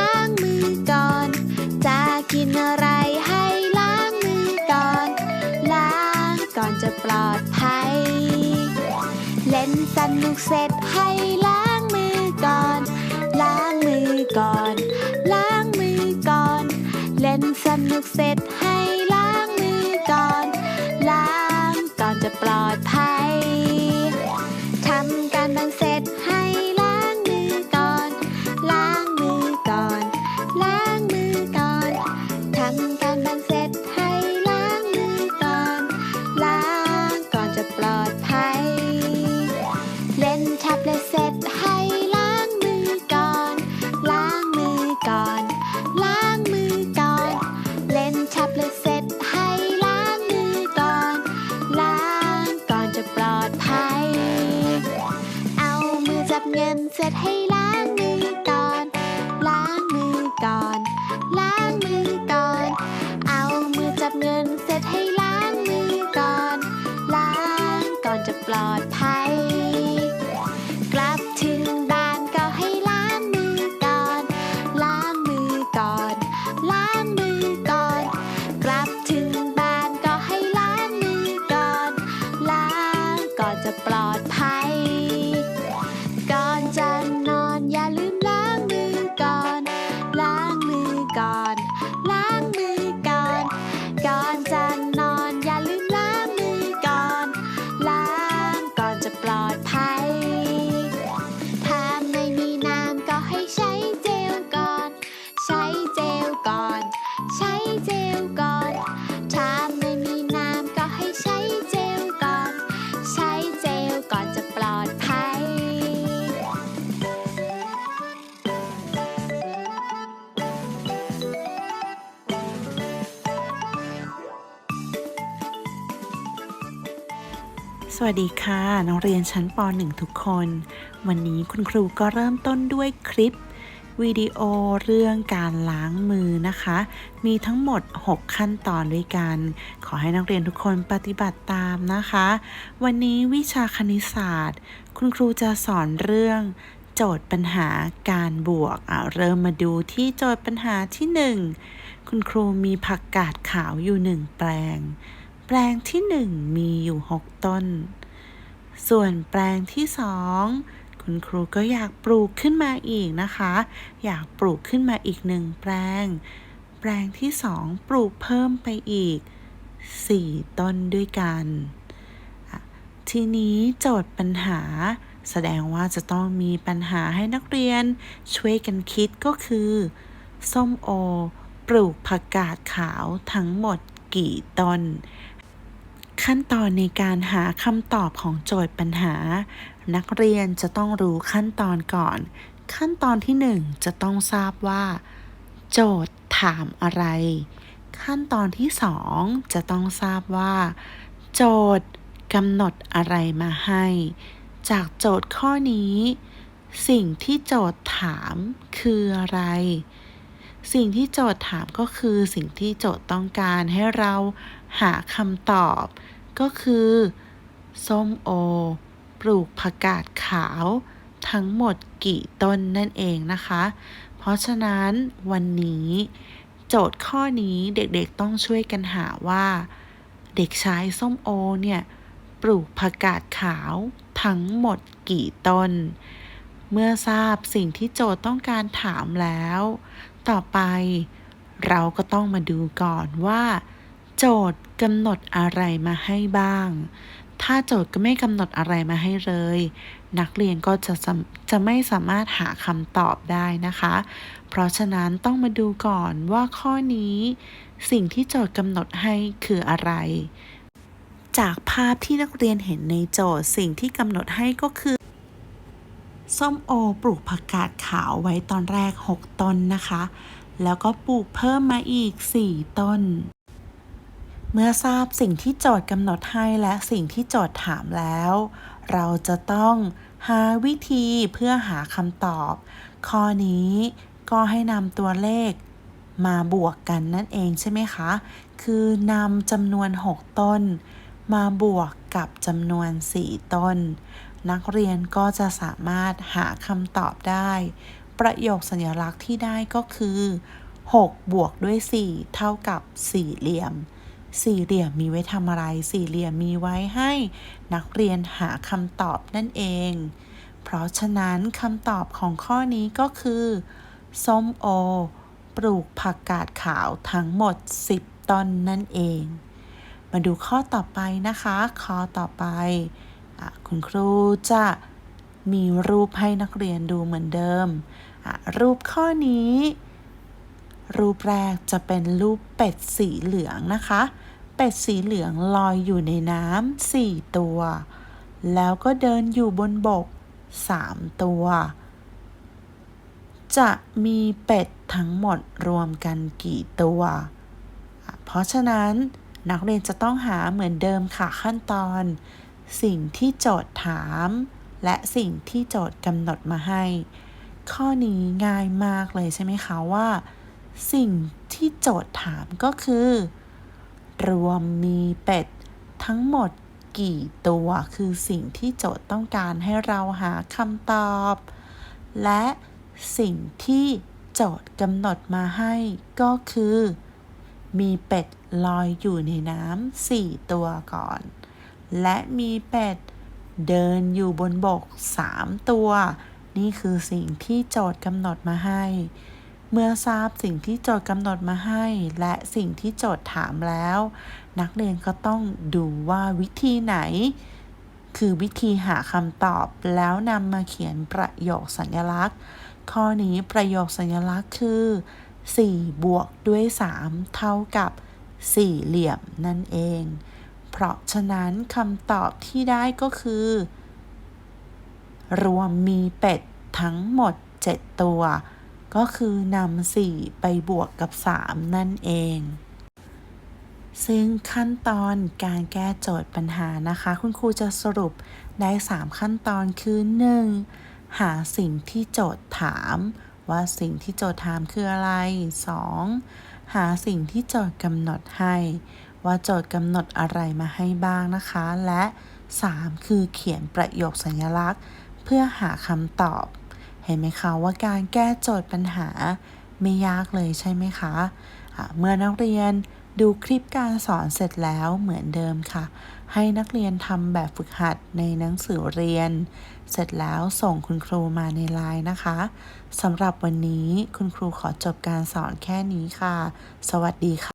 ล้างมือก่อน จะกินอะไรให้ล้างมือก่อน ล้างก่อนจะปลอดภัย เล่นสนุกเสร็จให้ล้างมือก่อน ล้างมือก่อน ล้างมือก่อน เล่นสนุกเสร็จให้ล้างมือก่อน ล้างก่อนจะปลอดภัย มือจั สวัสดีค่ะนักเรียนชั้นป .1 ทุกคน วันนี้คุณครูก็เริ่มต้นด้วยคลิปวิดีโอเรื่องการล้างมือนะคะ มีทั้งหมด 6 ขั้นตอนด้วยกัน ขอให้นักเรียนทุกคนปฏิบัติตามนะคะ วันนี้วิชาคณิตศาสตร์ คุณครูจะสอนเรื่องโจทย์ปัญหาการบวกอะเริ่มมาดูที่โจทย์ปัญหาที่ 1 คุณครูมีผักกาดขาวอยู่ 1 แปลง แปลงที่1มีอยู่6ต้น ส่วนแปลงที่2คุณครูก็อยากปลูกขึ้นมาอีกนะคะ อยากปลูกขึ้นมาอีกหนึ่งแปลง แปลงที่2ปลูกเพิ่มไปอีก 4 ต้นด้วยกัน ทีนี้โจทย์ปัญหา แสดงว่าจะต้องมีปัญหาให้นักเรียน ช่วยกันคิดก็คือ ส้มโอ ปลูกผักกาดขาวทั้งหมดกี่ต้น ขั้นตอนในการหาคำตอบของโจทย์ปัญหา นักเรียนจะต้องรู้ขั้นตอนก่อน ขั้นตอนที่หนึ่งจะต้องทราบว่า โจทย์ถามอะไร ขั้นตอนที่สองจะต้องทราบว่า โจทย์กำหนดอะไรมาให้ จากโจทย์ข้อนี้ สิ่งที่โจทย์ถามคืออะไร สิ่งที่โจทย์ถามก็คือสิ่งที่โจทย์ต้องการให้เราหาคำตอบ ก็คือส้มโอ ปลูกผักกาดขาว ทั้งหมดกี่ต้นนั่นเองนะคะ เพราะฉะนั้นวันนี้ โจทย์ข้อนี้เด็กๆต้องช่วยกันหาว่า เด็กชายส้มโอเนี่ย ปลูกผักกาดขาวทั้งหมดกี่ต้น เมื่อทราบสิ่งที่โจทย์ต้องการถามแล้ว ต่อไปเราก็ต้องมาดูก่อนว่า โจทย์กำหนดอะไรมาให้บ้าง ถ้าโจทย์ก็ไม่กำหนดอะไรมาให้เลย นักเรียนก็จะจะไม่สามารถหาคำตอบได้นะคะ เพราะฉะนั้นต้องมาดูก่อนว่าข้อนี้ สิ่งที่โจทย์กำหนดให้คืออะไรจากภาพที่นักเรียนเห็นในโจทย์สิ่งที่กำหนดให้ก็คือ ส้มโอปลูกผักกาดขาวไว้ตอนแรก 6 ต้นนะคะ แล้วก็ปลูกเพิ่มมาอีก 4 ต้น เมื่อทราบสิ่งที่โจทย์กำหนดให้และสิ่งที่โจทย์ถามแล้ว เราจะต้องหาวิธีเพื่อหาคำตอบ ข้อนี้ก็ให้นำตัวเลขมาบวกกันนั่นเองใช่ไหมคะ คือนำจำนวน 6 ต้น มาบวกกับจำนวน 4 ต้น นักเรียนก็จะสามารถหาคำตอบได้ ประโยคสัญลักษณ์ที่ได้ก็คือ 6 บวกด้วย 4 เท่ากับสี่เหลี่ยม สี่เหลี่ยมมีไว้ทำอะไร สี่เหลี่ยมมีไว้ให้ นักเรียนหาคำตอบนั่นเอง เพราะฉะนั้นคำตอบของข้อนี้ก็คือ ส้มโอ ปลูกผักกาดขาวทั้งหมด 10 ต้นนั่นเอง มาดูข้อต่อไปนะคะ ข้อต่อไป คุณครูจะมีรูปให้นักเรียนดูเหมือนเดิม รูปข้อนี้ รูปแรกจะเป็นรูปเป็ดสีเหลืองนะคะ เป็ดสีเหลืองลอยอยู่ในน้ำสี่ตัว แล้วก็เดินอยู่บนบกสามตัว จะมีเป็ดทั้งหมดรวมกันกี่ตัว เพราะฉะนั้นนักเรียนจะต้องหาเหมือนเดิมค่ะขั้นตอน สิ่งที่โจทย์ถาม และสิ่งที่โจทย์กำหนดมาให้ ข้อนี้ง่ายมากเลยใช่ไหมคะว่า สิ่งที่โจทย์ถามก็คือ รวมมีเป็ดทั้งหมดกี่ตัวคือสิ่งที่โจทย์ต้องการให้เราหาคำตอบ และสิ่งที่โจทย์กำหนดมาให้ก็คือ มีเป็ดลอยอยู่ในน้ำสี่ตัวก่อน และมีเป็ด เดินอยู่บนบกสามตัว นี่คือสิ่งที่โจทย์กำหนดมาให้ เมื่อทราบสิ่งที่โจทย์กำหนดมาให้ และสิ่งที่โจทย์ถามแล้ว นักเรียนก็ต้องดูว่าวิธีไหน คือวิธีหาคำตอบแล้วนำมาเขียนประโยคสัญลักษณ์ ข้อนี้ประโยคสัญลักษณ์คือ 4 บวกด้วย 3 เท่ากับสี่เหลี่ยมนั่นเอง เพราะฉะนั้นคำตอบที่ได้ก็คือ รวมมีเป็ดทั้งหมด 7 ตัว ก็คือนำ4ไปบวกกับ 3 นั่นเอง ซึ่งขั้นตอนการแก้โจทย์ปัญหานะคะ คุณครูจะสรุปได้ 3 ขั้นตอนคือ 1. หาสิ่งที่โจทย์ถาม ว่าสิ่งที่โจทย์ถามคืออะไร 2. หาสิ่งที่โจทย์กำหนดให้ ว่าโจทย์กำหนดอะไรมาให้บ้างนะคะ และ 3. คือเขียนประโยคสัญลักษณ์ เพื่อหาคำตอบ เห็นไหมคะว่าการแก้โจทย์ปัญหาไม่ยากเลยใช่ไหมคะะเมื่อนักเรียนดูคลิปการสอนเสร็จแล้วเหมือนเดิมค่ะ ให้นักเรียนทำแบบฝึกหัดในหนังสือเรียน เสร็จแล้วส่งคุณครูมาในไลน์นะคะสำหรับวันนี้คุณครูขอจบการสอนแค่นี้ค่ะ สวัสดีค่ะ